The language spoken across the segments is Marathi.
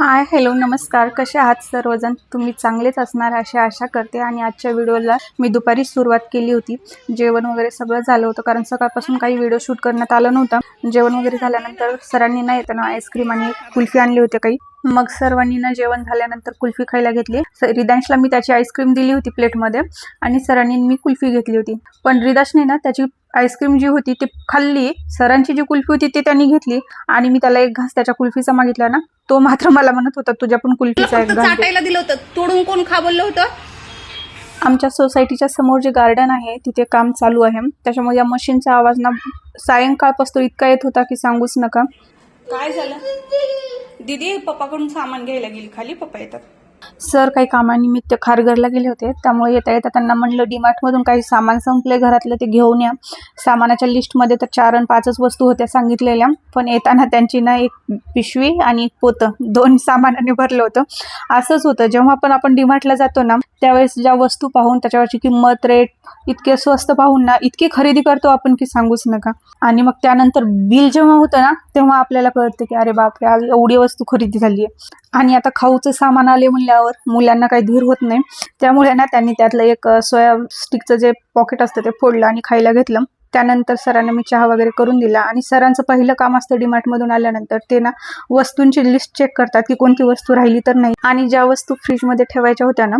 हाय हॅलो नमस्कार. कसे आहात सर्वजण? तुम्ही चांगलेच असणार अशी आशा करते. आणि आजच्या व्हिडिओला मी दुपारी सुरुवात केली होती. जेवण वगैरे सगळं झालं होतं कारण सकाळपासून काही व्हिडिओ शूट करण्यात आलं नव्हतं. जेवण वगैरे झाल्यानंतर सरांनी ना येताना आईस्क्रीम आणि कुल्फी आणली होती काही. मग सर्वांनी ना जेवण झाल्यानंतर कुल्फी खायला घेतली. रिदांशला मी त्याची आईस्क्रीम दिली होती प्लेटमध्ये. आणि सरांनी मी कुल्फी घेतली होती. पण रिदाशने ना त्याची आईस्क्रीम जी होती ती खाल्ली. सरांची जी कुल्फी होती ती त्यांनी घेतली. आणि मी त्याला एक घास त्याच्या कुल्फीचा मागितला ना. तो मात्र मला म्हणत होता तुझ्या पण कुल्फीचा एक फक्त घास दे." चाटायला दिलं होतं तोडून कोण खा बोललं होतं? आमच्या सोसायटीच्या समोर जे गार्डन आहे तिथे काम चालू आहे. त्याच्यामुळे या मशीनचा आवाज ना सायंकाळपासून इतका येत होता की सांगूच नका. काय झालं? दीदी पप्पाकडून सामान घ्यायला गेली. खाली पप्पा येतात. सर काही कामानिमित्त खारघरला गेले होते. त्यामुळे येता येता त्यांना म्हणलं डीमार्टमधून काही सामान संपले घरातलं ते घेऊन या. सामानाच्या लिस्टमध्ये तर चार आणि पाचच वस्तू होत्या सांगितलेल्या. पण येताना त्यांची ना एक पिशवी आणि एक पोतं दोन सामानाने भरलं होतं. असंच होतं. जेव्हा पण आपण डीमार्टला जातो ना त्यावेळेस ज्या वस्तू पाहून त्याच्यावरची किंमत रेट इतके स्वस्त पाहून ना इतकी खरेदी करतो आपण की सांगूच नका. आणि मग त्यानंतर बिल जेव्हा होतं ना तेव्हा आपल्याला कळतं की अरे बापरे आज एवढी वस्तू खरेदी झाली आहे आणि आता खाऊचं सामान आले म्हणल्यावर मुलांना काही धीर होत नाही. त्यामुळे ना त्यांनी त्यातलं एक सोया स्टिकचं जे पॉकेट असतं ते फोडलं आणि खायला घेतलं. त्यानंतर सरांना मी चहा वगैरे करून दिला आणि सरांचं पहिलं काम असतं डीमार्टमधून आल्यानंतर ते ना वस्तूंची लिस्ट चेक करतात की कोणती वस्तू राहिली तर नाही. आणि ज्या वस्तू फ्रीजमध्ये ठेवायच्या होत्या ना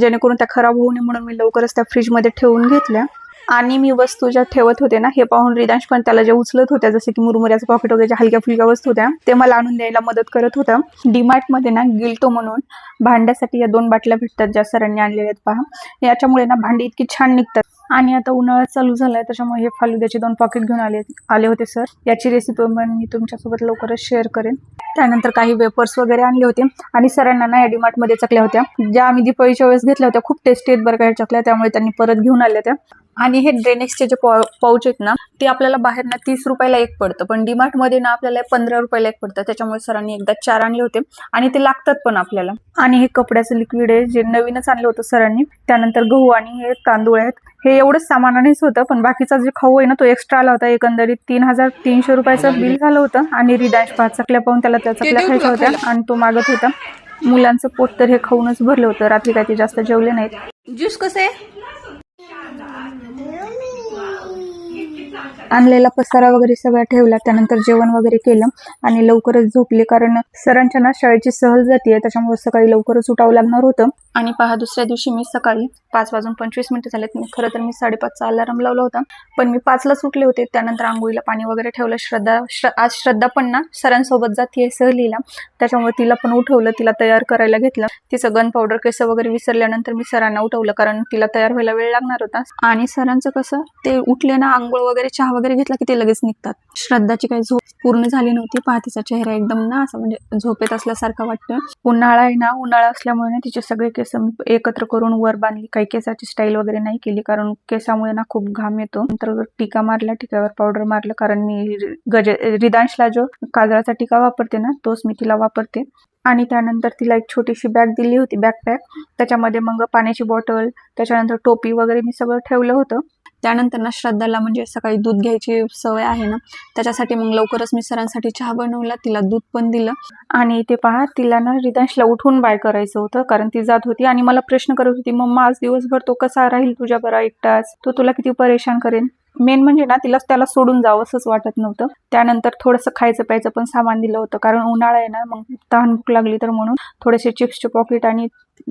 जेणेकरून त्या खराब होऊ नये म्हणून मी लवकरच त्या फ्रीजमध्ये ठेवून घेतल्या. आणि मी वस्तू ज्या ठेवत होते ना हे पाहून रिदांश पण त्याला ज्या उचलत होत्या जसं की मुरमुऱ्याचं पॉकेट वगैरे ज्या हलक्या फुलक्या वस्तू होत्या ते मला आणून द्यायला मदत करत होतं. डीमार्टमध्ये ना गिल्टो म्हणून भांड्यासाठी या दोन बाटल्या भेटतात ज्या सरांनी आणलेल्या आहेत पहा. याच्यामुळे ना भांडी इतकी छान निघतात. आणि आता उन्हाळा चालू झालाय त्याच्यामुळे हे फालुद्याचे दोन पॉकेट घेऊन आले आले होते सर. याची रेसिपी पण मी तुमच्यासोबत लवकरच शेअर करेन. त्यानंतर काही वेपर्स वगैरे आणले होते. आणि सरांना ना या डीमार्टमध्ये चकल्या होत्या. ज्या आम्ही दिपाळीच्या वेळेस घेतल्या होत्या खूप टेस्टी आहेत बरं काय चकल्या. त्यामुळे त्यांनी परत घेऊन आल्या त्या. आणि हे ड्रेनेक्सचे जे पाऊच आहेत ना ते आपल्याला बाहेर ना तीस रुपयाला एक पडतं. पण डीमार्टमध्ये ना आपल्याला पंधरा रुपयाला एक पडतं. त्याच्यामुळे सरांनी एकदा चार आणले होते. आणि ते लागतात पण आपल्याला. आणि हे कपड्याचं लिक्विड आहे जे नवीनच आणलं होतं सरांनी. त्यानंतर गहू आणि हे तांदूळ आहेत. हे एवढंच सामानानेच होतं पण बाकीचा जे खाऊ आहे ना तो एक्स्ट्रा आला होता. एकंदरीत तीन हजार तीनशे रुपयाचं बिल झालं होतं. आणि रिदांश पाच चकल्या पाहून त्याला त्या चकल्या खायच्या होत्या आणि तो मागत होता. मुलांचं पोट तर हे खाऊनच भरलं होतं. रात्री काय ते जास्त जेवले नाहीत. ज्यूस कसं आहे? आणलेला पसारा वगैरे सगळा ठेवला. त्यानंतर जेवण वगैरे केलं आणि लवकरच झोपले. कारण सरांच्या ना शाळेची सहल जाते त्याच्यामुळे सकाळी लवकरच उठावं लागणार होतं. आणि पहा दुसऱ्या दिवशी मी सकाळी पाच वाजून पंचवीस मिनिटं झालेत. मी खरं तर मी साडेपाचचा अलार्म लावला होता. पण मी पाचला सुटले होते. त्यानंतर आंघोळीला पाणी वगैरे ठेवलं. श्रद्धा श्र आज श्रद्धा पण ना सरांसोबत जाते सहलीला. त्याच्यामुळे तिला पण उठवलं. तिला तयार करायला घेतलं. तिचं गन पावडर केस वगैरे विसरल्यानंतर मी सरांना उठवलं. कारण तिला तयार व्हायला वेळ लागणार होता. आणि सरांचं कसं ते उठले ना आंघोळ वगैरे चहा वगैरे घेतला की ते लगेच निघतात. श्रद्धाची काही झोप पूर्ण झाली नव्हती. पहा तिचा चेहरा एकदम ना असं म्हणजे झोपेत असल्यासारखा वाटतं उन्हाळा आहे ना उन्हाळा असल्यामुळे ना तिचे सगळे केस एकत्र करून वर बांधली. काही केसाची स्टाईल वगैरे नाही केली कारण केसामुळे ना खूप घाम येतो. नंतर टीका मारला टिकावर पावडर मारलं कारण मी गज रिदांशला जो काजळाचा टिका वापरते ना तोच मी तिला वापरते. आणि त्यानंतर तिला एक छोटीशी बॅग दिली होती बॅकपॅक त्याच्यामध्ये मग पाण्याची बॉटल त्याच्यानंतर टोपी वगैरे मी सगळं ठेवलं होतं. त्यानंतर ना श्रद्धाला म्हणजे सकाळी दूध घ्यायची सवय आहे ना त्याच्यासाठी मग लवकरच मी सरांसाठी चहा बनवला तिला दूध पण दिलं. आणि ते पहा तिला ना रिदांशला उठून बाय करायचं होतं कारण ती जात होती आणि मला प्रश्न करत होती मम्मा आज दिवसभर तो कसा राहील तुझ्या बरा एकटाच तो तुला किती परेशान करेन मेन म्हणजे ना तिला त्याला सोडून जावं असंच वाटत नव्हतं. त्यानंतर थोडंसं खायचं प्यायचं पण सामान दिलं होतं कारण उन्हाळा आहे ना मग तहान भूक लागली तर म्हणून थोडेसे चिप्सचे पॉकेट आणि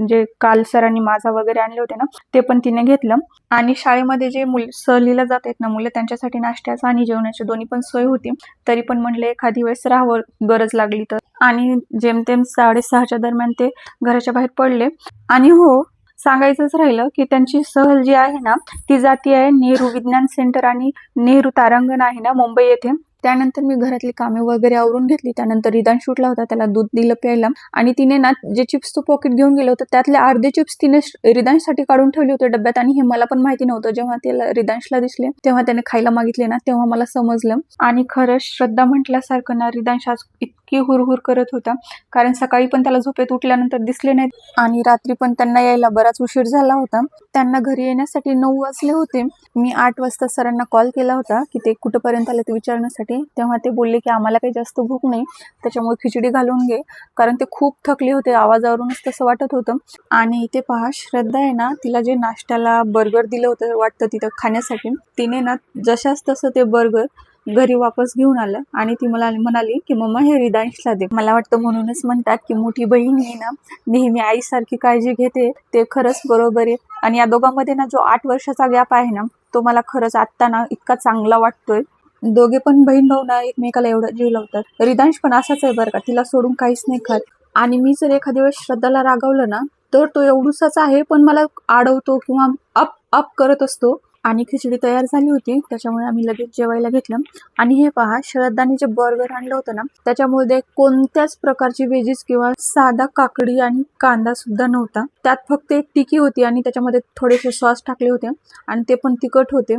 जे काल सरांनी माझा वगैरे आणले होते ना ते पण तिने घेतलं. आणि शाळेमध्ये जे मुल सहलीला जात आहेत ना मुलं त्यांच्यासाठी नाश्त्याचं आणि जेवणाची दोन्ही पण सोय होती. तरी पण म्हणले एखादी वेळेस राहावं गरज लागली तर. आणि जेमतेम साडेसहाच्या दरम्यान ते घराच्या बाहेर पडले. आणि हो सांगायचंच राहिलं की त्यांची सहल जी आहे ना ती जाती आहे नेहरू विज्ञान सेंटर आणि नेहरू तारांगण आहे ना मुंबई येथे. त्यानंतर मी घरातली कामे वगैरे आवरून घेतली. त्यानंतर रिदान शूटला होता त्याला दूध दिलं प्यायला. आणि तिने ना जे चिप्स तो पॉकेट घेऊन गेलं होतं त्यातले अर्धे चिप्स तिने रिदांशसाठी काढून ठेवले होते डब्यात आणि हे मला पण माहिती नव्हतं. जेव्हा त्याला रिदांशला दिसले तेव्हा त्याने खायला मागितले ना तेव्हा मला समजलं. आणि खरंच श्रद्धा म्हटल्यासारखं ना रिदांश आज इतकी हुरहुर करत होता. कारण सकाळी पण त्याला झोपेत उठल्यानंतर दिसले नाहीत. आणि रात्री पण त्यांना यायला बराच उशीर झाला होता. त्यांना घरी येण्यासाठी नऊ वाजले होते. मी आठ वाजता सरांना कॉल केला होता की ते कुठंपर्यंत आले ते विचारण्यासाठी. होती. तेव्हा ते बोलले की आम्हाला काही जास्त भूक नाही त्याच्यामुळे खिचडी घालून घे. कारण ते खूप थकले होते आवाजावरूनच तसं वाटत होतं. आणि इथे पहा श्रद्धा आहे ना तिला जे नाश्त्याला बर्गर दिलं होतं वाटतं तिथं खाण्यासाठी तिने ना जशाच तसं ते बर्गर घरी वापस घेऊन आलं. आणि ती मला म्हणाली की मम्मा हे रिदांशला दे. मला वाटतं म्हणूनच म्हणतात की मोठी बहीण ही ना नेहमी आईसारखी काळजी घेते ते खरंच बरोबर आहे. आणि या दोघांमध्ये ना जो आठ वर्षाचा गॅप आहे ना तो मला खरंच आत्ता ना इतका चांगला वाटतोय. दोघे पण बहीण भाऊ ना एकमेकाला एवढं जीव लावतात. रिदांश पण असाच आहे बरं का तिला सोडून काहीच नाही खात. आणि मी जर एखाद्या वेळेस श्रद्धाला रागावलं ना तर तो एवढूसाच आहे पण मला आडवतो किंवा अप अप करत असतो. आणि खिचडी तयार झाली होती त्याच्यामुळे आम्ही लगेच जेवायला घेतलं. आणि हे पहा श्रद्धाने जे बर्गर आणलं होतं ना त्याच्यामध्ये कोणत्याच प्रकारची वेजीस किंवा साधा काकडी आणि कांदा सुद्धा नव्हता. त्यात फक्त एक टिकी होती आणि त्याच्यामध्ये थोडेसे सॉस टाकले होते आणि ते पण तिखट होते.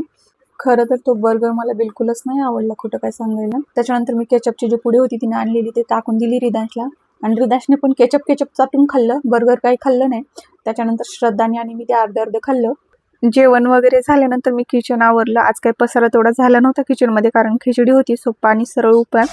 खरं तर तो बर्गर मला बिलकुलच नाही आवडला खोटं काय सांगायला. त्याच्यानंतर मी केचपची जी पुडी होती तिने आणलेली ते टाकून दिली रिदांशला आणि रिदाशने पण केचप केचप चाटून खाल्लं बर्गर काही खाल्लं नाही. त्याच्यानंतर श्रद्धाने आणि मी ते अर्धे अर्धे खाल्लं. जेवण वगैरे झाल्यानंतर मी किचन आवरलं. आज काही पसारा तेवढा झाला नव्हता किचनमध्ये कारण खिचडी होती सो पाणी सरळ उपाय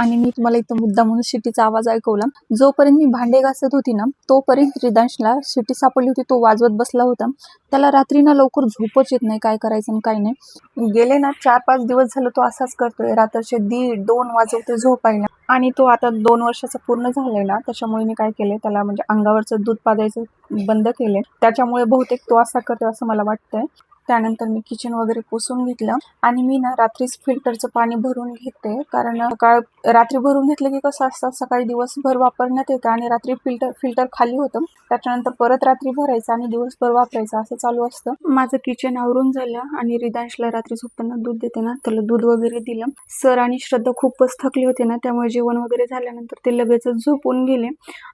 आणि मी तुम्हाला इथं मुद्दा म्हणून शिटीचा आवाज ऐकवला. जोपर्यंत मी भांडे घासत होती ना तोपर्यंत रिदांशला शिटी सापडली होती तो वाजवत बसला होता. त्याला रात्री ना लवकर झोपच येत नाही काय करायचं आणि काय नाही. गेले ना चार पाच दिवस झालं तो असाच करतोय. रात्रीचे दीड दोन वाजवते झोपायला. आणि तो आता दोन वर्षाचा पूर्ण झालाय ना त्याच्यामुळे मी काय केलंय त्याला म्हणजे अंगावरचं दूध पाजायचं बंद केले त्याच्यामुळे बहुतेक तो असा करतोय असं मला वाटतंय. त्यानंतर मी किचन वगैरे पुसून घेतलं. आणि मी ना रात्रीच फिल्टरचं पाणी भरून घेते. कारण सकाळ रात्री भरून घेतलं की कसं असतं सकाळी दिवसभर वापरण्यात येतं आणि रात्री फिल्टर फिल्टर खाली होतं. त्याच्यानंतर परत रात्री भरायचं आणि दिवसभर वापरायचं असं चालू असतं. माझं किचन आवरून झालं आणि रिदांशला रात्री झोपताना दूध देते ना त्याला दूध वगैरे दिलं. सर आणि श्रद्धा खूपच थकले होते ना त्यामुळे जेवण वगैरे झाल्यानंतर ते लगेचच झोपून गेले.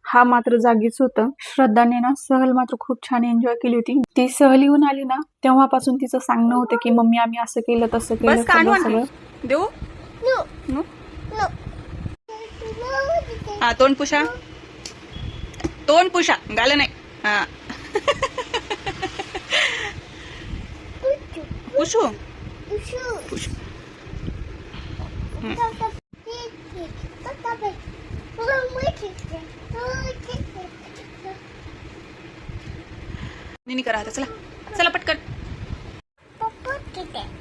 हा मात्र जागीच होतं. श्रद्धाने ना सहल मात्र खूप छान एन्जॉय केली होती. ती सहल येऊन आली ना तेव्हापासून तिचं सांगणं होतं की मम्मी आम्ही असं केलं तसं केलं बस काढू सगळं आणखी सगळं. देऊ? नो? हा तोंड पुषा तोंड पुषा गालं नाही. हा. पुशू. पुशू. निनी करा आता चला. चला पटकन.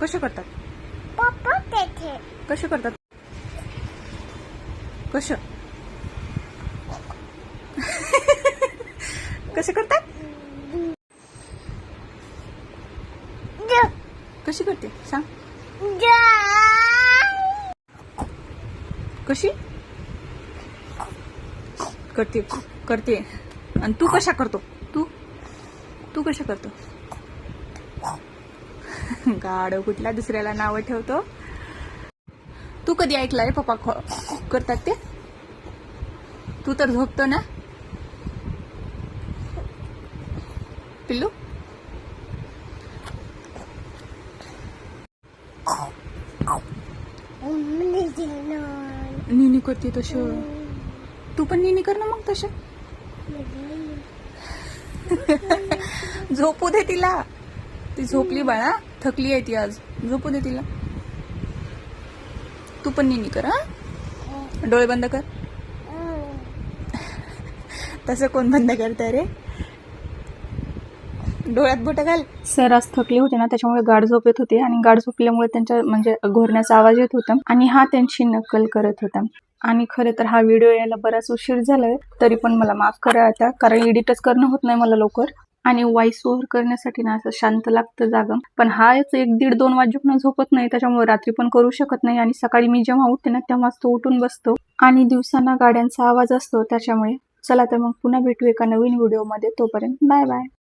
कसे करतात? कसे करतात? कश कसे करतात? कशी करते? सांग. कशी? करते करते. आणि तू कशा करतो? तू कशा करतो? गाड कुठल्या दुसऱ्याला नावं ठेवतो? तू कधी ऐकलंय पप्पा करतात ते? तू तर झोपतो ना? पिल्लू? निनी करते तसं. तू पण निनी कर ना मग तसं. झोपू दे तिला. ती झोपली बाळा. थकली आहे ती आज. झोपू दे तिला. तू पण निनी कर हा? डोळे बंद कर. तसं कोण बंद करतंय रे? डोळ्यात बोट घाल. सर आज थकले होते ना त्याच्यामुळे गाढ झोप येत होती आणि गाढ झोपल्यामुळे त्यांच्या म्हणजे घोरण्याचा आवाज येत होता आणि हा त्यांची नक्कल करत होता. आणि खरे तर हा व्हिडिओ यायला बराच उशीर झालाय तरी पण मला माफ करा आता कारण एडिटच करणं होत नाही मला लवकर. आणि व्हॉइस ओव्हर करण्यासाठी ना असं शांत लागतं जागा. पण हा एक दीड दोन वाजेपर्यंत झोपत नाही त्याच्यामुळे रात्री पण करू शकत नाही आणि सकाळी मी जेव्हा उठते ना तेव्हाच तो उठून बसतो. आणि दिवसांना गाड्यांचा आवाज असतो त्याच्यामुळे. चला तर मग पुन्हा भेटू एका नवीन व्हिडिओमध्ये. तोपर्यंत बाय बाय.